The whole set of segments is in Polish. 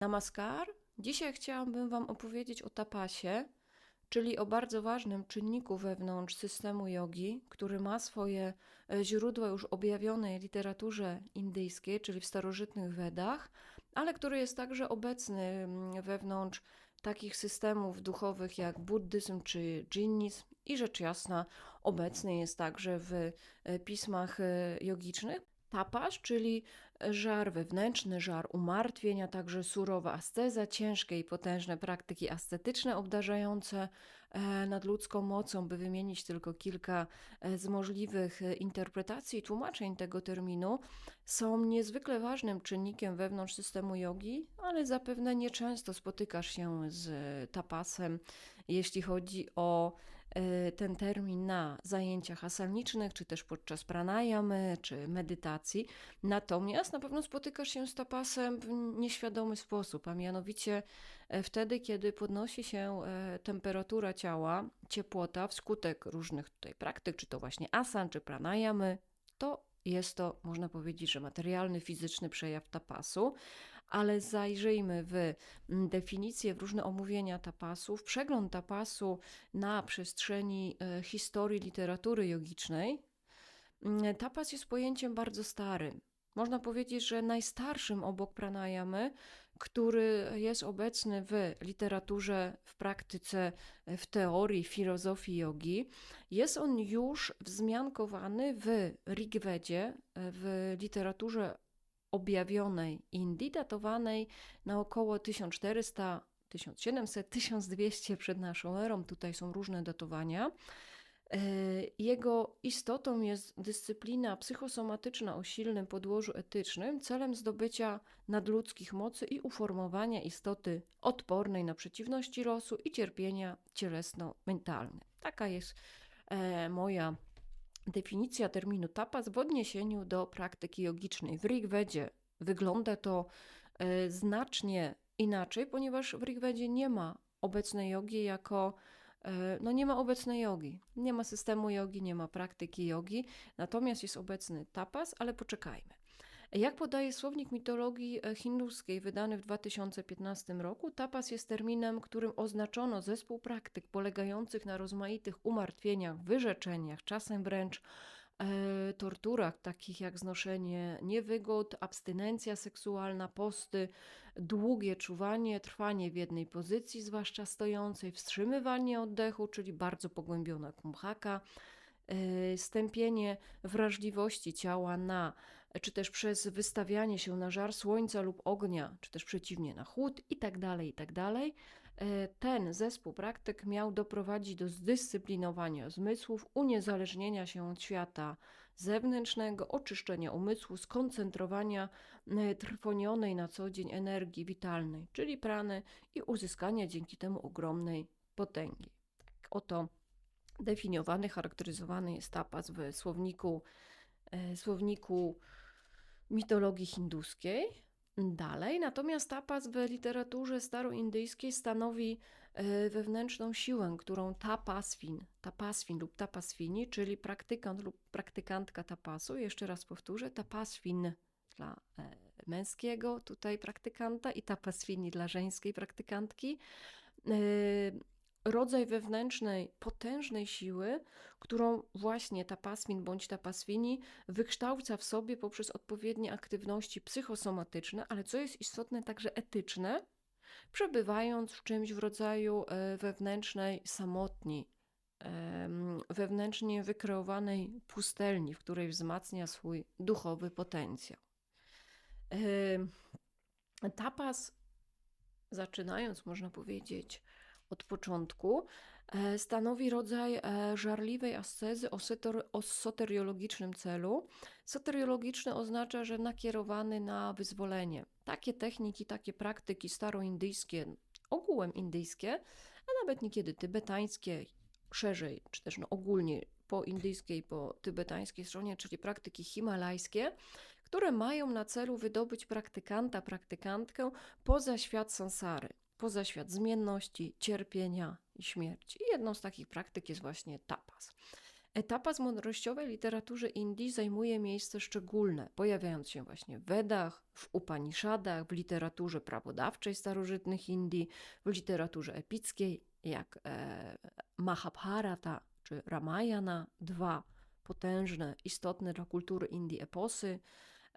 Namaskar. Dzisiaj chciałabym Wam opowiedzieć o tapasie, czyli o bardzo ważnym czynniku wewnątrz systemu jogi, który ma swoje e, źródła już objawione w literaturze indyjskiej, czyli w starożytnych Wedach, ale który jest także obecny mm, wewnątrz takich systemów duchowych jak buddyzm czy dżinnizm i rzecz jasna obecny jest także w e, pismach e, jogicznych. Tapas, czyli żar wewnętrzny, żar umartwień, a także surowa asceza, ciężkie i potężne praktyki ascetyczne obdarzające e, nadludzką mocą, by wymienić tylko kilka e, z możliwych e, interpretacji i tłumaczeń tego terminu, są niezwykle ważnym czynnikiem wewnątrz systemu jogi, ale zapewne nieczęsto spotykasz się z tapasem, jeśli chodzi o ten termin na zajęciach asalnicznych, czy też podczas pranayamy, czy medytacji. Natomiast na pewno spotykasz się z tapasem w nieświadomy sposób, a mianowicie e, wtedy, kiedy podnosi się e, temperatura ciała, ciepłota wskutek różnych tutaj praktyk, czy to właśnie asan, czy pranayamy, to jest to, można powiedzieć, że materialny, fizyczny przejaw tapasu, ale zajrzyjmy w definicję, w różne omówienia tapasów, przegląd tapasu na przestrzeni e, historii literatury jogicznej. Tapas jest pojęciem bardzo starym. Można powiedzieć, że najstarszym obok pranayamy, który jest obecny w literaturze, w praktyce, w teorii, filozofii jogi, jest on już wzmiankowany w Rigvedzie, w literaturze objawionej Indii, datowanej na około 1400, 1700, 1200 przed naszą erą. Tutaj są różne datowania. E, jego istotą jest dyscyplina psychosomatyczna o silnym podłożu etycznym, celem zdobycia nadludzkich mocy i uformowania istoty odpornej na przeciwności losu i cierpienia cielesno-mentalne. Taka jest e, moja definicja terminu tapas w odniesieniu do praktyki jogicznej. W Rigvedzie wygląda to e, znacznie inaczej, ponieważ w Rigvedzie nie ma obecnej jogi jako E, no nie ma obecnej jogi, nie ma systemu jogi, nie ma praktyki jogi, natomiast jest obecny tapas, ale poczekajmy. Jak podaje słownik mitologii e, hinduskiej wydany w 2015 roku, tapas jest terminem, którym oznaczono zespół praktyk polegających na rozmaitych umartwieniach, wyrzeczeniach, czasem wręcz E, torturach, takich jak znoszenie niewygód, abstynencja seksualna, posty, długie czuwanie, trwanie w jednej pozycji, zwłaszcza stojącej, wstrzymywanie oddechu, czyli bardzo pogłębiona kumchaka, e, stępienie wrażliwości ciała na, czy też przez wystawianie się na żar słońca lub ognia, czy też przeciwnie na chłód i tak dalej, i tak. E, ten zespół praktyk miał doprowadzić do zdyscyplinowania zmysłów, uniezależnienia się od świata zewnętrznego, oczyszczenia umysłu, skoncentrowania e, trwonionej na co dzień energii witalnej, czyli prany i uzyskania dzięki temu ogromnej potęgi. Tak oto definiowany, charakteryzowany jest tapas w słowniku, e, słowniku mitologii hinduskiej. Dalej, natomiast tapas w literaturze staroindyjskiej stanowi e, wewnętrzną siłę, którą tapaswin, tapaswin lub tapaswini, czyli praktykant lub praktykantka tapasu, jeszcze raz powtórzę, tapaswin dla e, męskiego tutaj praktykanta i tapaswini dla żeńskiej praktykantki, e, rodzaj wewnętrznej, potężnej siły, którą właśnie ta pasmin bądź ta paswini wykształca w sobie poprzez odpowiednie aktywności psychosomatyczne, ale co jest istotne, także etyczne, przebywając w czymś w rodzaju e, wewnętrznej samotni, wewnętrznie wykreowanej pustelni, w której wzmacnia swój duchowy potencjał. Tapas, zaczynając, można powiedzieć, od początku, e, stanowi rodzaj e, żarliwej ascezy o, o soteriologicznym celu. Soteriologiczny oznacza, że nakierowany na wyzwolenie. Takie techniki, takie praktyki staroindyjskie, ogółem indyjskie, a nawet niekiedy tybetańskie, szerzej, czy też no ogólnie po indyjskiej, po tybetańskiej stronie, czyli praktyki himalajskie, które mają na celu wydobyć praktykanta, praktykantkę poza świat sansary poza świat zmienności, cierpienia i śmierci. I jedną z takich praktyk jest właśnie tapas. Etapa z mądrościowej literaturze Indii zajmuje miejsce szczególne, pojawiając się właśnie w Wedach, w Upanishadach, w literaturze prawodawczej starożytnych Indii, w literaturze epickiej, jak e, Mahabharata czy Ramayana, dwa potężne, istotne dla kultury Indii eposy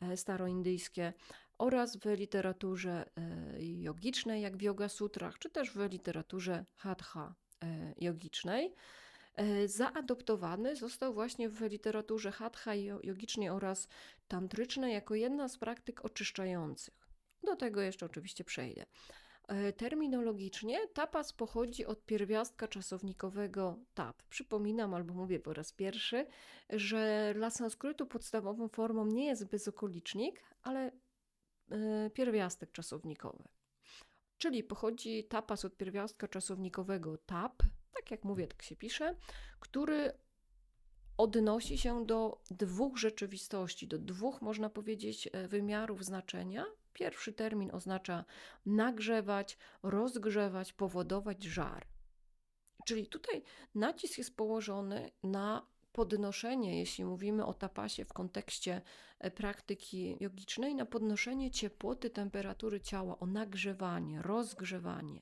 e, staroindyjskie, oraz w literaturze e, jogicznej, jak w Yoga Sutrach, czy też w literaturze Hatha e, jogicznej. E, zaadoptowany został właśnie w literaturze hatha jogicznej oraz tantrycznej jako jedna z praktyk oczyszczających. Do tego jeszcze oczywiście przejdę. Terminologicznie tapas pochodzi od pierwiastka czasownikowego tap. Przypominam albo mówię po raz pierwszy, że dla sanskrytu podstawową formą nie jest bezokolicznik, ale pierwiastek czasownikowy. Czyli pochodzi tapas od pierwiastka czasownikowego tap, tak jak mówię, tak się pisze, który odnosi się do dwóch rzeczywistości, do dwóch, można powiedzieć, e, wymiarów znaczenia. Pierwszy termin oznacza nagrzewać, rozgrzewać, powodować żar. Czyli tutaj nacisk jest położony na podnoszenie, jeśli mówimy o tapasie w kontekście e, praktyki jogicznej, na podnoszenie ciepłoty temperatury ciała, o nagrzewanie, rozgrzewanie.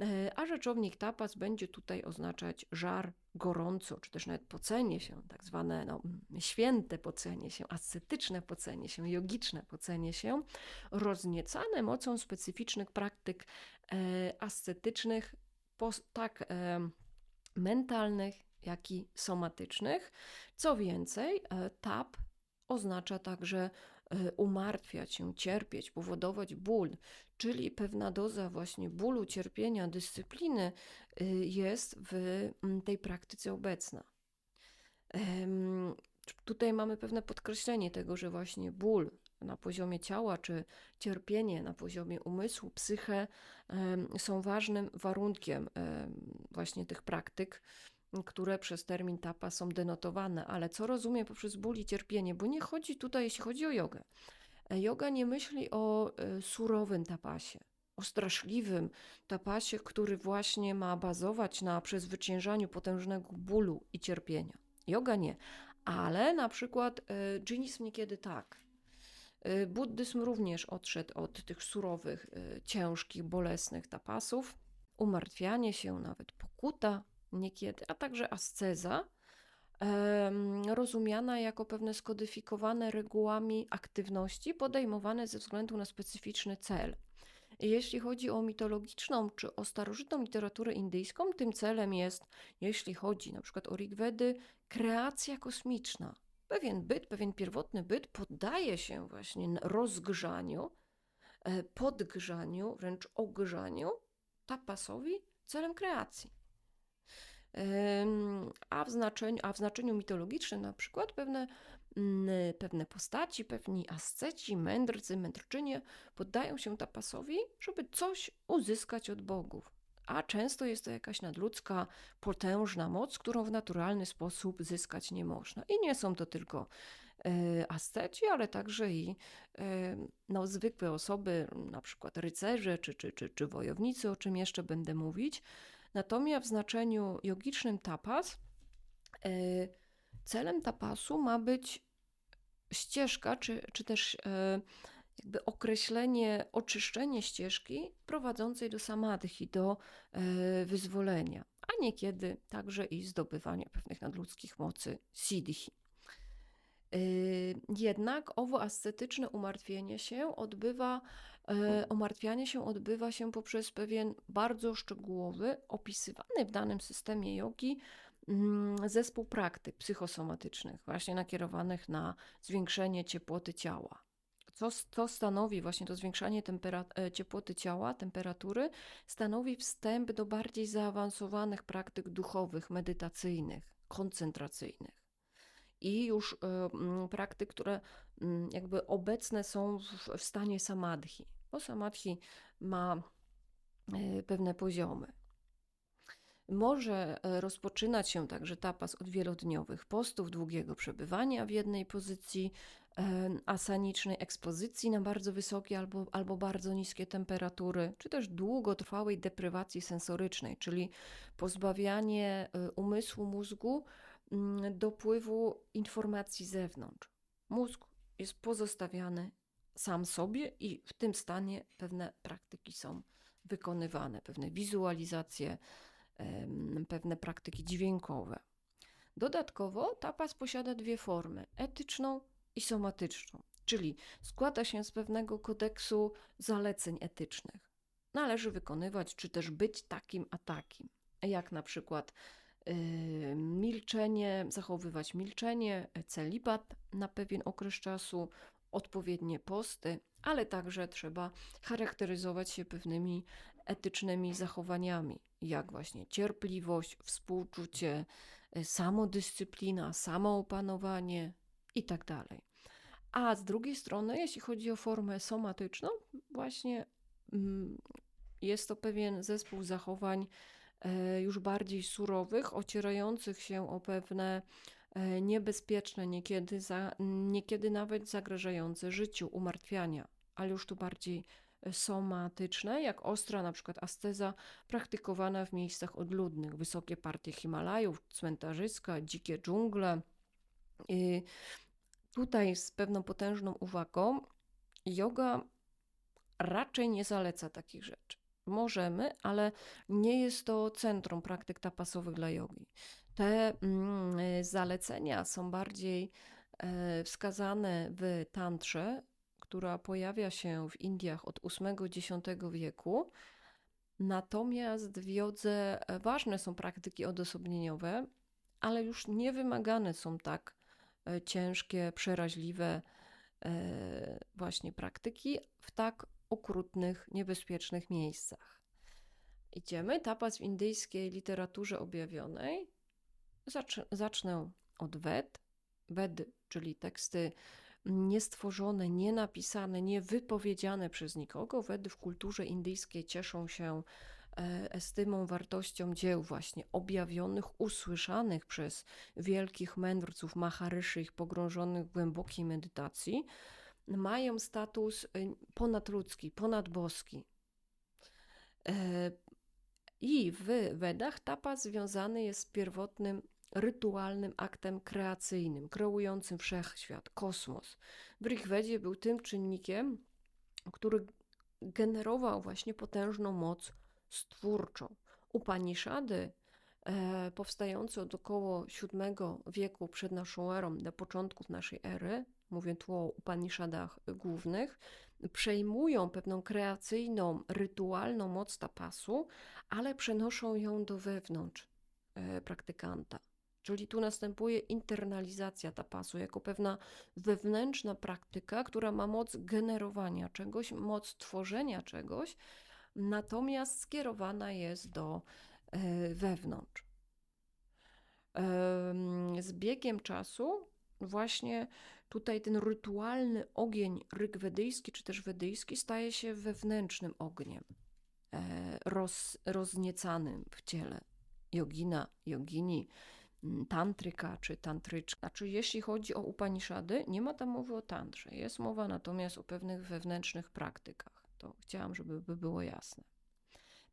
E, A rzeczownik tapas będzie tutaj oznaczać żar, gorąco, czy też nawet pocenie się, tak zwane no, święte pocenie się, ascetyczne pocenie się, jogiczne pocenie się, rozniecane mocą specyficznych praktyk e, ascetycznych, tak mentalnych, jak i somatycznych. Co więcej, e, tap oznacza także e, umartwiać się, cierpieć, powodować ból, czyli pewna doza właśnie bólu, cierpienia, dyscypliny y, jest w tej praktyce obecna. Tutaj mamy pewne podkreślenie tego, że właśnie ból na poziomie ciała, czy cierpienie na poziomie umysłu, psyche są ważnym warunkiem em, właśnie tych praktyk, które przez termin tapa są denotowane. Ale co rozumiem poprzez ból i cierpienie? Bo nie chodzi tutaj, jeśli chodzi o jogę. E, Yoga nie myśli o e, surowym tapasie, o straszliwym tapasie, który właśnie ma bazować na przezwyciężaniu potężnego bólu i cierpienia. Yoga nie, ale na przykład e, dżinizm niekiedy tak. Buddyzm również odszedł od tych surowych, ciężkich, bolesnych tapasów. Umartwianie się, nawet pokuta niekiedy, a także asceza rozumiana jako pewne skodyfikowane regułami aktywności podejmowane ze względu na specyficzny cel. Jeśli chodzi o mitologiczną czy o starożytną literaturę indyjską, tym celem jest, jeśli chodzi na przykład o Rigvedy, kreacja kosmiczna. Pewien byt, pewien pierwotny byt poddaje się właśnie rozgrzaniu, e, podgrzaniu, wręcz ogrzaniu tapasowi celem kreacji. A w znaczeniu, a w znaczeniu mitologicznym na przykład pewne, mm, pewne postaci, pewni asceci, mędrcy, mędrczynie poddają się tapasowi, żeby coś uzyskać od bogów. A często jest to jakaś nadludzka, potężna moc, którą w naturalny sposób zyskać nie można. I nie są to tylko e, asceci, ale także i e, no, zwykłe osoby, na przykład rycerze czy, czy, czy, czy wojownicy, o czym jeszcze będę mówić. Natomiast w znaczeniu jogicznym tapas, e, celem tapasu ma być ścieżka, czy, czy też e, jakby określenie, oczyszczenie ścieżki prowadzącej do samadhi, do e, wyzwolenia, a niekiedy także i zdobywania pewnych nadludzkich mocy siddhi. Jednak owo ascetyczne umartwienie się odbywa, e, umartwianie się odbywa się poprzez pewien bardzo szczegółowy, opisywany w danym systemie jogi mm, zespół praktyk psychosomatycznych, właśnie nakierowanych na zwiększenie ciepłoty ciała. Co, co stanowi właśnie to zwiększanie e, ciepłoty ciała, temperatury, stanowi wstęp do bardziej zaawansowanych praktyk duchowych, medytacyjnych, koncentracyjnych i już e, praktyk, które jakby obecne są w stanie samadhi, bo samadhi ma e, pewne poziomy. Może e, rozpoczynać się także tapas od wielodniowych postów, długiego przebywania w jednej pozycji e, asanicznej, ekspozycji na bardzo wysokie albo, albo bardzo niskie temperatury, czy też długotrwałej deprywacji sensorycznej, czyli pozbawianie umysłu, mózgu mm, dopływu informacji z zewnątrz. Mózg jest pozostawiany sam sobie i w tym stanie pewne praktyki są wykonywane, pewne wizualizacje, pewne praktyki dźwiękowe. Dodatkowo tapas posiada dwie formy: etyczną i somatyczną, czyli składa się z pewnego kodeksu zaleceń etycznych. Należy wykonywać, czy też być takim a takim, jak na przykład yy, milczenie, zachowywać milczenie, celibat na pewien okres czasu, odpowiednie posty, ale także trzeba charakteryzować się pewnymi etycznymi zachowaniami, jak właśnie cierpliwość, współczucie, y, samodyscyplina, samoopanowanie itd. A z drugiej strony, jeśli chodzi o formę somatyczną, właśnie mm, jest to pewien zespół zachowań e, już bardziej surowych, ocierających się o pewne niebezpieczne, niekiedy, za, niekiedy nawet zagrażające życiu umartwiania, ale już tu bardziej e, somatyczne, jak ostra na przykład asteza praktykowana w miejscach odludnych, wysokie partie Himalajów, cmentarzyska, dzikie dżungle. I tutaj z pewną potężną uwagą, yoga raczej nie zaleca takich rzeczy. Możemy, ale nie jest to centrum praktyk tapasowych dla jogi. Te mm, zalecenia są bardziej e, wskazane w tantrze, która pojawia się w Indiach od VIII-X wieku. Natomiast w jodze e, ważne są praktyki odosobnieniowe, ale już nie wymagane są tak e, ciężkie, przeraźliwe właśnie praktyki w tak okrutnych, niebezpiecznych miejscach. Idziemy. Tapas w indyjskiej literaturze objawionej. Zacz, zacznę od Ved. Ved, czyli teksty niestworzone, nienapisane, niewypowiedziane przez nikogo. Wedy w kulturze indyjskiej cieszą się e, estymą, wartością dzieł właśnie objawionych, usłyszanych przez wielkich mędrców, maharyszy, pogrążonych w głębokiej medytacji mają status y, ponadludzki, ponadboski. E, I w Wedach tapas związany jest z pierwotnym rytualnym aktem kreacyjnym, kreującym wszechświat, kosmos. W Rigwedzie był tym czynnikiem, który generował właśnie potężną moc stwórczą. Upaniszady, e, powstające od około VII wieku przed naszą erą, do początków naszej ery, mówię tu o Upanishadach głównych, przejmują pewną kreacyjną, rytualną moc tapasu, ale przenoszą ją do wewnątrz e, praktykanta. Czyli tu następuje internalizacja tapasu jako pewna wewnętrzna praktyka, która ma moc generowania czegoś, moc tworzenia czegoś, natomiast skierowana jest do e, wewnątrz. Z biegiem czasu właśnie tutaj ten rytualny ogień rygwedyjski czy też wedyjski staje się wewnętrznym ogniem, e, roz, rozniecanym w ciele jogina, jogini, tantryka czy tantryczka. Znaczy, jeśli chodzi o Upanishady, nie ma tam mowy o tantrze. Jest mowa natomiast o pewnych wewnętrznych praktykach. To chciałam, żeby by było jasne.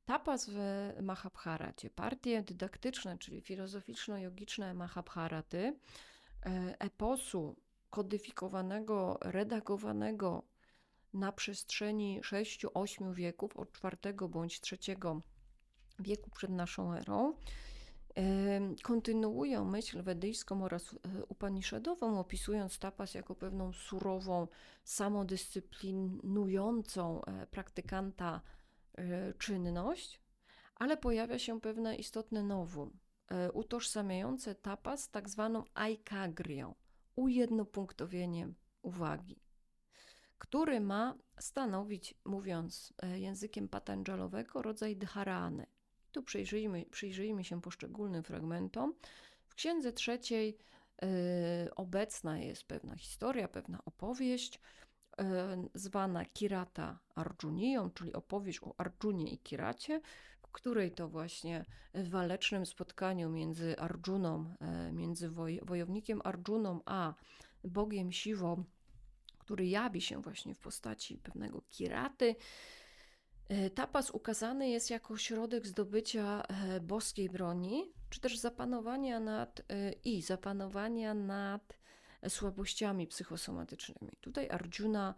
Tapas w Mahabharacie, partie dydaktyczne, czyli filozoficzno-jogiczne Mahabharaty, e, eposu kodyfikowanego, redagowanego na przestrzeni 6-8 wieków, od IV bądź III wieku przed naszą erą, kontynuują myśl wedyjską oraz e, upanishadową, opisując tapas jako pewną surową, samodyscyplinującą e, praktykanta e, czynność, ale pojawia się pewne istotne nowum, utożsamiające tapas z tak zwaną aikagrią, ujednopunktowieniem uwagi, który ma stanowić, mówiąc językiem patanjalowego, rodzaj dharany tu przyjrzyjmy, przyjrzyjmy się poszczególnym fragmentom. W księdze trzeciej y, obecna jest pewna historia, pewna opowieść, y, zwana Kirata Arjunią, czyli opowieść o Arjunie i Kiracie, w której to właśnie w walecznym spotkaniu między Arjuną, y, między woj, wojownikiem Arjuną a Bogiem Siwo, który jawi się właśnie w postaci pewnego Kiraty, Tapas ukazany jest jako środek zdobycia e, boskiej broni, czy też zapanowania nad e, i zapanowania nad słabościami psychosomatycznymi. Tutaj Arjuna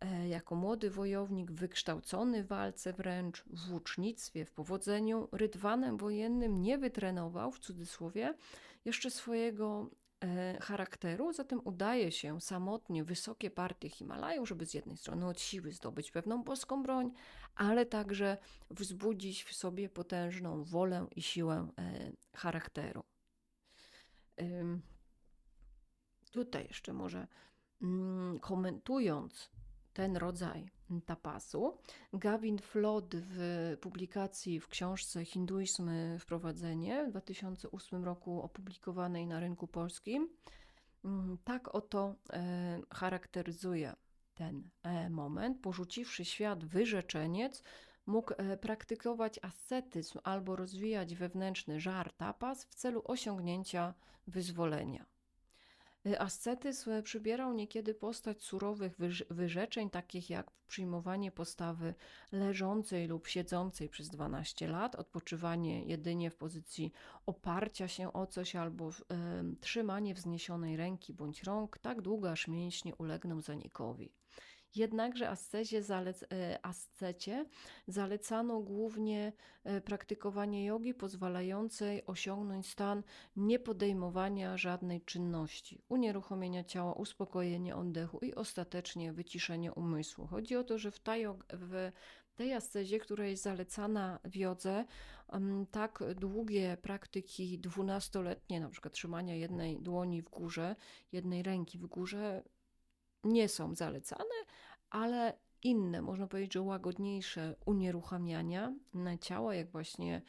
e, jako młody wojownik, wykształcony w walce wręcz, w włócznictwie, w powodzeniu, rydwanem wojennym nie wytrenował, w cudzysłowie, jeszcze swojego e, charakteru, zatem udaje się samotnie wysokie partie Himalaju, żeby z jednej strony od siły zdobyć pewną boską broń, ale także wzbudzić w sobie potężną wolę i siłę e, charakteru. Tutaj jeszcze może mm, komentując ten rodzaj tapasu, Gavin Flood w publikacji w książce Hinduizm Wprowadzenie w 2008 roku opublikowanej na rynku polskim, mm, tak oto e, charakteryzuje ten e, moment. Porzuciwszy świat, wyrzeczeniec mógł e, praktykować ascetyzm albo rozwijać wewnętrzny żar tapas w celu osiągnięcia wyzwolenia. Y, Ascetyzm przybierał niekiedy postać surowych wyrzeczeń, takich jak przyjmowanie postawy leżącej lub siedzącej przez 12 lat, odpoczywanie jedynie w pozycji oparcia się o coś albo em, trzymanie wzniesionej ręki bądź rąk tak długo, aż mięśnie ulegną zanikowi. Jednakże ascezie zalec- e, ascecie zalecano głównie e, praktykowanie jogi pozwalającej osiągnąć stan niepodejmowania żadnej czynności, unieruchomienia ciała, uspokojenie oddechu i ostatecznie wyciszenie umysłu. Chodzi o to, że w, tej, w tej ascezie, która jest zalecana w jodze, tak długie praktyki dwunastoletnie, na przykład trzymania jednej dłoni w górze, jednej ręki w górze, nie są zalecane, ale inne, można powiedzieć, że łagodniejsze unieruchamiania ciała, jak właśnie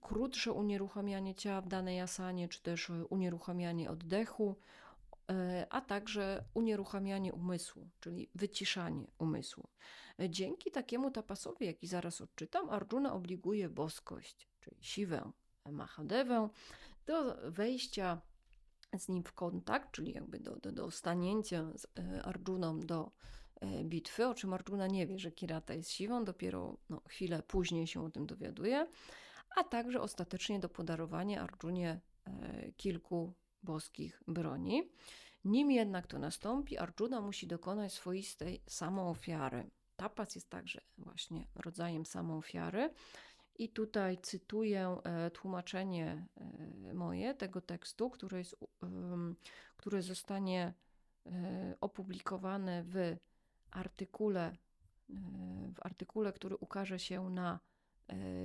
krótsze unieruchamianie ciała w danej asanie, czy też unieruchamianie oddechu, e, a także unieruchamianie umysłu, czyli wyciszanie umysłu. E, Dzięki takiemu tapasowi, jaki zaraz odczytam, Arjuna obliguje boskość, czyli siwę Mahadewę, do wejścia z nim w kontakt, czyli jakby do, do, do stanięcia z e, Arjuną do e, bitwy, o czym Arjuna nie wie, że Kirata jest siwą, dopiero no, chwilę później się o tym dowiaduje, a także ostatecznie do podarowania Arjunie e, kilku boskich broni. Nim jednak to nastąpi, Arjuna musi dokonać swoistej samoofiary. Tapas jest także właśnie rodzajem samoofiary. I tutaj cytuję e, tłumaczenie e, moje tego tekstu, które, jest, które zostanie e, opublikowane w artykule, w artykule, który ukaże się na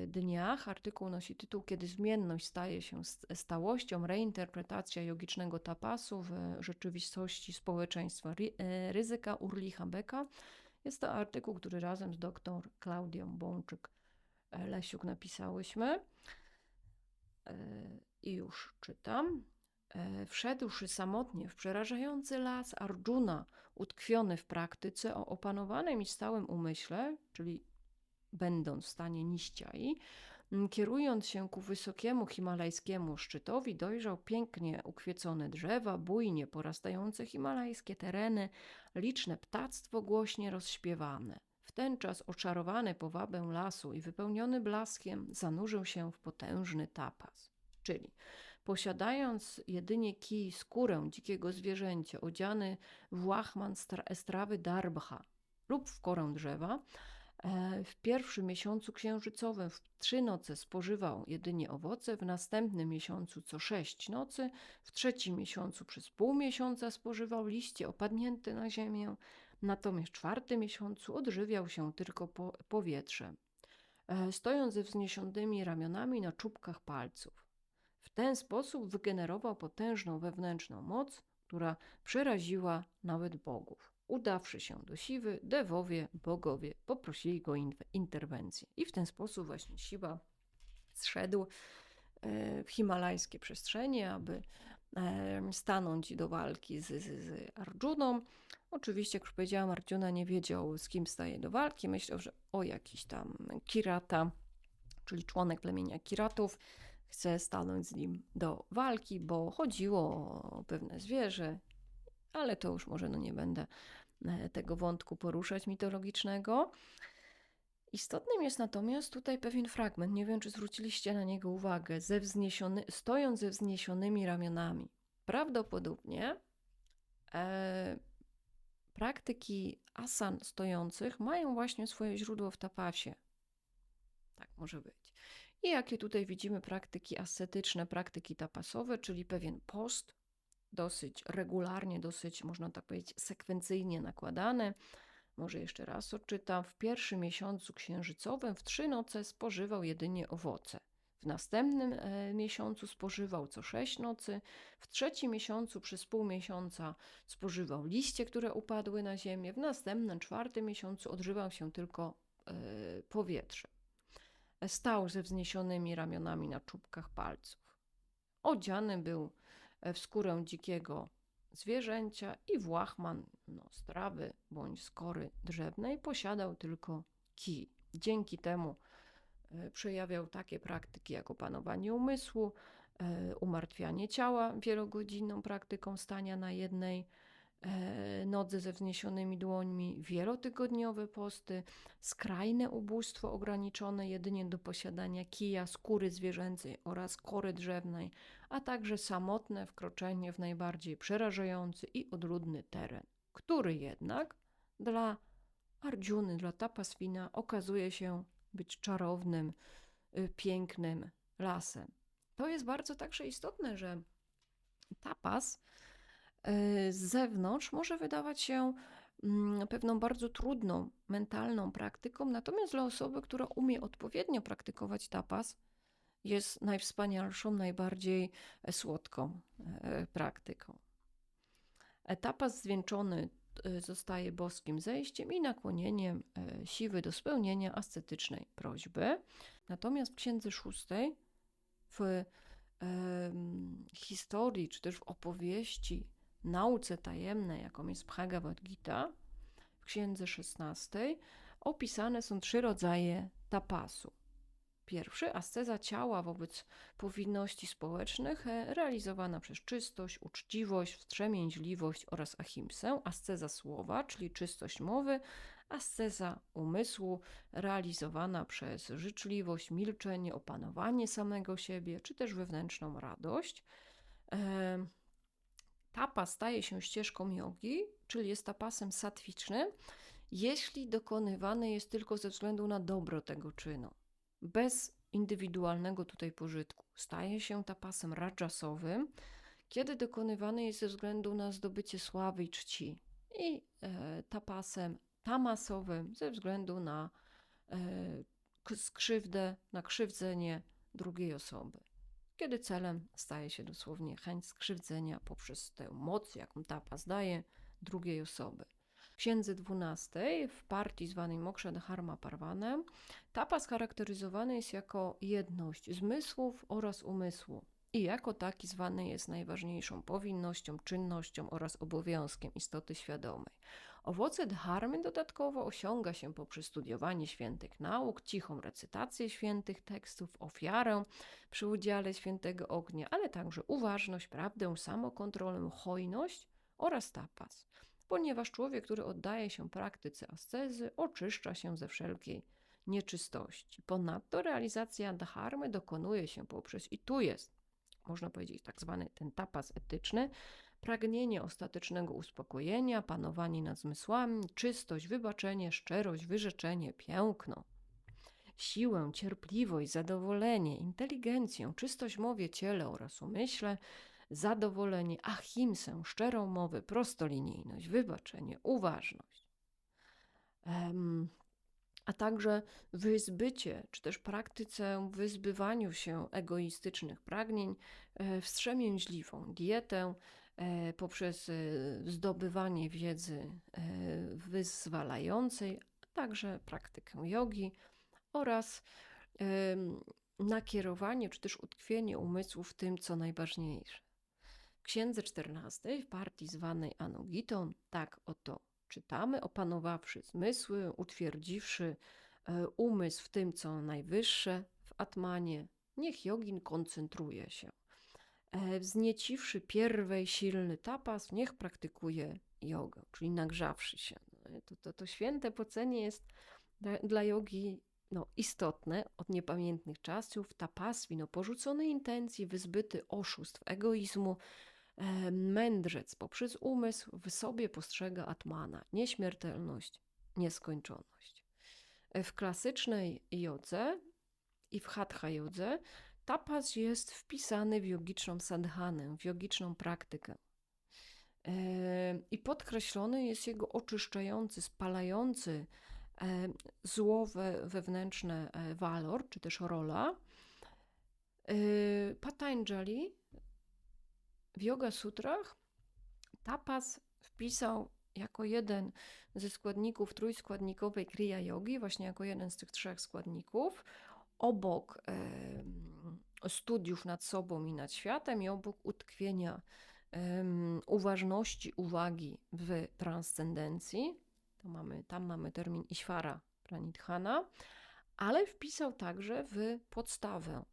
dniach. Artykuł nosi tytuł Kiedy zmienność staje się st- stałością, reinterpretacja jogicznego tapasu w rzeczywistości społeczeństwa Ry- ryzyka Urlicha Beka. Jest to artykuł, który razem z dr Klaudią Bączyk Lesiuk napisałyśmy. E, I już czytam. E, Wszedłszy samotnie w przerażający las Arjuna, utkwiony w praktyce o opanowanym i stałym umyśle, czyli będąc w stanie niściai, kierując się ku wysokiemu himalajskiemu szczytowi, dojrzał pięknie ukwiecone drzewa, bujnie porastające himalajskie tereny, liczne ptactwo głośnie rozśpiewane. W ten czas oczarowany powabę lasu i wypełniony blaskiem zanurzył się w potężny tapas. Czyli posiadając jedynie kij, skórę dzikiego zwierzęcia, odziany w łachman stra- strawy darbcha lub w korę drzewa, e, w pierwszym miesiącu księżycowym w trzy noce spożywał jedynie owoce, w następnym miesiącu co sześć nocy, w trzecim miesiącu przez pół miesiąca spożywał liście opadnięte na ziemię, natomiast w czwartym miesiącu odżywiał się tylko po, powietrzem, e, stojąc ze wzniesionymi ramionami na czubkach palców. W ten sposób wygenerował potężną wewnętrzną moc, która przeraziła nawet bogów. Udawszy się do Siwy, dewowie, bogowie poprosili go o in- interwencję. I w ten sposób właśnie Siwa zszedł e, w himalajskie przestrzenie, aby e, stanąć do walki z, z, z Arjuną. Oczywiście, jak już powiedziałam, Arjuna nie wiedział, z kim staje do walki. Myślał, że o jakiś tam Kirata, czyli członek plemienia Kiratów, chce stanąć z nim do walki, bo chodziło o pewne zwierzę, ale to już może no nie będę e, tego wątku poruszać mitologicznego. Istotnym jest natomiast tutaj pewien fragment, nie wiem czy zwróciliście na niego uwagę, ze wzniesiony, stojąc ze wzniesionymi ramionami. Prawdopodobnie e, praktyki asan stojących mają właśnie swoje źródło w tapasie. Tak może być. I jakie tutaj widzimy praktyki ascetyczne, praktyki tapasowe, czyli pewien post, dosyć regularnie, dosyć, można tak powiedzieć, sekwencyjnie nakładane. Może jeszcze raz odczytam. W pierwszym miesiącu księżycowym w trzy noce spożywał jedynie owoce. Następnym e, miesiącu spożywał co sześć nocy. W trzecim miesiącu przez pół miesiąca spożywał liście, które upadły na ziemię. W następnym, czwartym miesiącu odżywał się tylko e, powietrze. Stał ze wzniesionymi ramionami na czubkach palców. Odziany był e, w skórę dzikiego zwierzęcia i włachman no, z trawy bądź skory drzewnej posiadał tylko kij. Dzięki temu przejawiał takie praktyki jak opanowanie umysłu, e, umartwianie ciała wielogodzinną praktyką stania na jednej e, nodze ze wzniesionymi dłońmi, wielotygodniowe posty, skrajne ubóstwo ograniczone jedynie do posiadania kija, skóry zwierzęcej oraz kory drzewnej, a także samotne wkroczenie w najbardziej przerażający i odludny teren, który jednak dla Arjuny, dla Tapaswina okazuje się być czarownym, y, pięknym lasem. To jest bardzo także istotne, że tapas y, z zewnątrz może wydawać się mm, pewną bardzo trudną mentalną praktyką, natomiast dla osoby, która umie odpowiednio praktykować tapas, jest najwspanialszą, najbardziej e, słodką e, praktyką. Tapas zwieńczony e, zostaje boskim zejściem i nakłonieniem siwy do spełnienia ascetycznej prośby. Natomiast w księdze szóstej, w historii, czy też w opowieści, nauce tajemnej, jaką jest Bhagavad Gita, w księdze szesnastej opisane są trzy rodzaje tapasu. Pierwszy, asceza ciała wobec powinności społecznych, e, realizowana przez czystość, uczciwość, wstrzemięźliwość oraz ahimsę. Asceza słowa, czyli czystość mowy. Asceza umysłu, realizowana przez życzliwość, milczenie, opanowanie samego siebie, czy też wewnętrzną radość. E, tapa staje się ścieżką jogi, czyli jest tapasem satwicznym, jeśli dokonywany jest tylko ze względu na dobro tego czynu bez indywidualnego tutaj pożytku. Staje się tapasem rajasowym, kiedy dokonywany jest ze względu na zdobycie sławy i czci, i e, tapasem tamasowym ze względu na e, skrzywdę, na krzywdzenie drugiej osoby. Kiedy celem staje się dosłownie chęć skrzywdzenia poprzez tę moc, jaką tapas daje drugiej osoby księdze XII w partii zwanej Moksha Dharma Parvanem tapas charakteryzowany jest jako jedność zmysłów oraz umysłu i jako taki zwany jest najważniejszą powinnością, czynnością oraz obowiązkiem istoty świadomej. Owoce dharmy dodatkowo osiąga się poprzez studiowanie świętych nauk, cichą recytację świętych tekstów, ofiarę przy udziale świętego ognia, ale także uważność, prawdę, samokontrolę, hojność oraz tapas ponieważ człowiek, który oddaje się praktyce ascezy, oczyszcza się ze wszelkiej nieczystości. Ponadto realizacja dharmy dokonuje się poprzez, i tu jest, można powiedzieć, tak zwany ten tapas etyczny, pragnienie ostatecznego uspokojenia, panowanie nad zmysłami, czystość, wybaczenie, szczerość, wyrzeczenie, piękno, siłę, cierpliwość, zadowolenie, inteligencję, czystość mowie, ciele oraz umyśle, zadowolenie, ahimsę, szczerą mowę, prostolinijność, wybaczenie, uważność. Um, a także wyzbycie, czy też praktyce wyzbywaniu się egoistycznych pragnień, e, wstrzemięźliwą dietę e, poprzez e, zdobywanie wiedzy wyzwalającej, a także praktykę jogi oraz nakierowanie, czy też utkwienie umysłu w tym, co najważniejsze księdze XIV w partii zwanej Anogitą tak oto czytamy, opanowawszy zmysły, utwierdziwszy e, umysł w tym, co najwyższe w Atmanie, niech jogin koncentruje się. E, wznieciwszy pierwej silny tapas, niech praktykuje jogę, czyli nagrzawszy się. No, to, to, to święte pocenie jest Dla, dla jogi no, istotne od niepamiętnych czasów, tapaswi, no, porzucony intencji, wyzbyty oszustw, egoizmu, mędrzec poprzez umysł w sobie postrzega atmana, nieśmiertelność, nieskończoność. E, W klasycznej jodze i w hatha jodze tapas jest wpisany w jogiczną sadhanę, w jogiczną praktykę. I podkreślony jest jego oczyszczający, spalający zło we, wewnętrzne e, walor, czy też rola. E, Patanjali w Yoga Sutrach tapas wpisał jako jeden ze składników trójskładnikowej kriya yogi, właśnie jako jeden z tych trzech składników, obok em, studiów nad sobą i nad światem i obok utkwienia em, uważności, uwagi w transcendencji, to mamy, tam mamy termin Ishvara Pranidhana, ale wpisał także w podstawę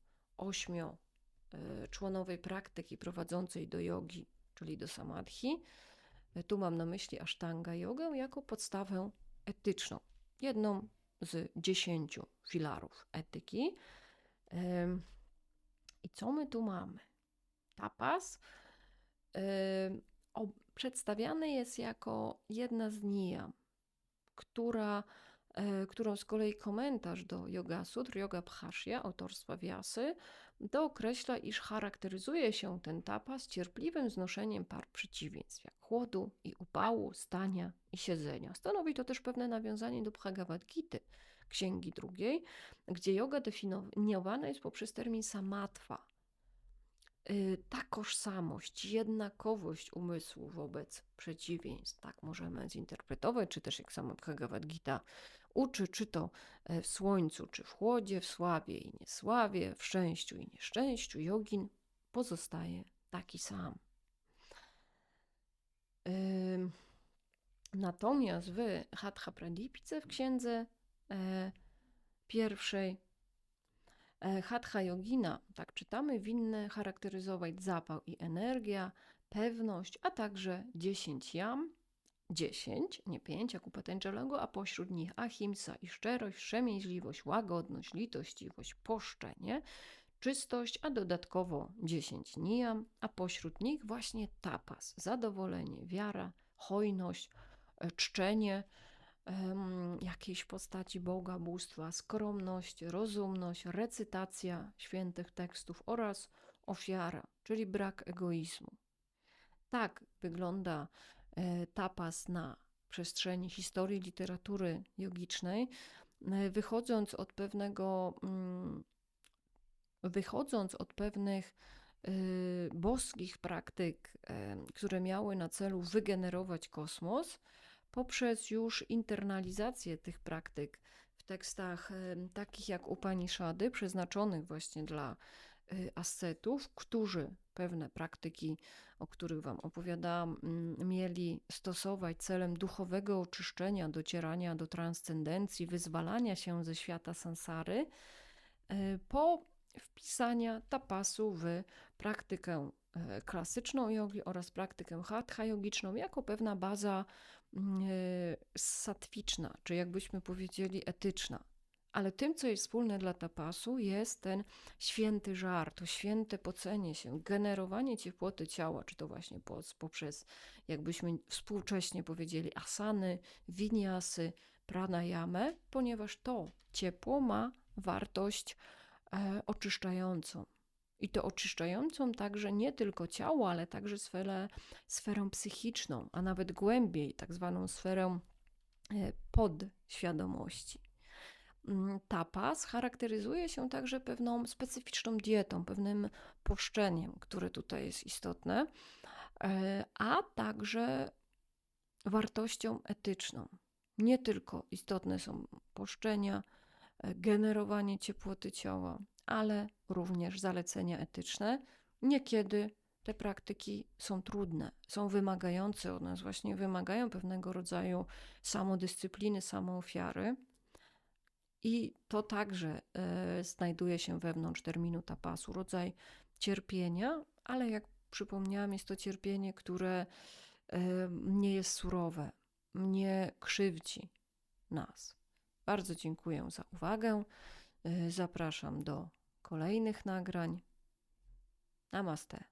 ośmioczłonowej praktyki prowadzącej do jogi, czyli do samadhi. Tu mam na myśli Ashtanga jogę jako podstawę etyczną, jedną z dziesięciu filarów etyki. Em, I co my tu mamy? Tapas przedstawiany jest jako jedna z nijam, która, e, którą z kolei komentarz do Yoga Sutr, Yoga Bhashya, autorstwa Wiasy, dookreśla, iż charakteryzuje się ten tapas cierpliwym znoszeniem par przeciwieństw, jak chłodu i upału, stania i siedzenia. Stanowi to też pewne nawiązanie do Bhagavad Gity, księgi drugiej, gdzie yoga definiowana jest poprzez termin samatwa. Y, Ta tożsamość, jednakowość umysłu wobec przeciwieństw, tak możemy zinterpretować, czy też jak sama Bhagavad Gita uczy, czy to e, w słońcu, czy w chłodzie, w sławie i niesławie, w szczęściu i nieszczęściu, jogin pozostaje taki sam. Natomiast w Hatha Pradipce w księdze e, pierwszej e, Hatha Yogina, tak czytamy, winny charakteryzować zapał i energia, pewność, a także 10 jam, 10, nie 5, jak u Patanjalego, a pośród nich ahimsa i szczerość, wstrzemięźliwość, łagodność, litościwość, poszczenie, czystość, a dodatkowo 10 nijam, a pośród nich właśnie tapas, zadowolenie, wiara, hojność, e, czczenie em, jakiejś postaci Boga, bóstwa, skromność, rozumność, recytacja świętych tekstów oraz ofiara, czyli brak egoizmu. Tak wygląda tapas na przestrzeni historii literatury jogicznej, e, wychodząc od pewnego, mm, wychodząc od pewnych y, boskich praktyk, e, które miały na celu wygenerować kosmos, poprzez już internalizację tych praktyk w tekstach takich jak Upanishady, przeznaczonych właśnie dla ascetów, którzy pewne praktyki, o których Wam opowiadałam, mm, mieli stosować celem duchowego oczyszczenia, docierania do transcendencji, wyzwalania się ze świata sansary, e, po wpisania tapasu w praktykę e, klasyczną jogi oraz praktykę hatha jogiczną jako pewna baza mm, satwiczna, czy jakbyśmy powiedzieli etyczna. Ale tym, co jest wspólne dla tapasu, jest ten święty żar, to święte pocenie się, generowanie ciepłoty ciała, czy to właśnie po- poprzez, jakbyśmy współcześnie powiedzieli, asany, winiasy, pranayamę, ponieważ to ciepło ma wartość e, oczyszczającą. I to oczyszczającą także nie tylko ciało, ale także sferę, sferę psychiczną, a nawet głębiej, tak zwaną sferę e, podświadomości. Mm, Tapas charakteryzuje się także pewną specyficzną dietą, pewnym poszczeniem, które tutaj jest istotne, e, a także wartością etyczną. Nie tylko istotne są poszczenia, e, generowanie ciepłoty ciała, ale również zalecenia etyczne. Niekiedy te praktyki są trudne, są wymagające od nas, właśnie wymagają pewnego rodzaju samodyscypliny, samoofiary. I to także e, znajduje się wewnątrz terminu tapasu, rodzaj cierpienia, ale jak przypomniałam, jest to cierpienie, które e, nie jest surowe, nie krzywdzi nas. Bardzo dziękuję za uwagę. Y, Zapraszam do kolejnych nagrań. Namaste.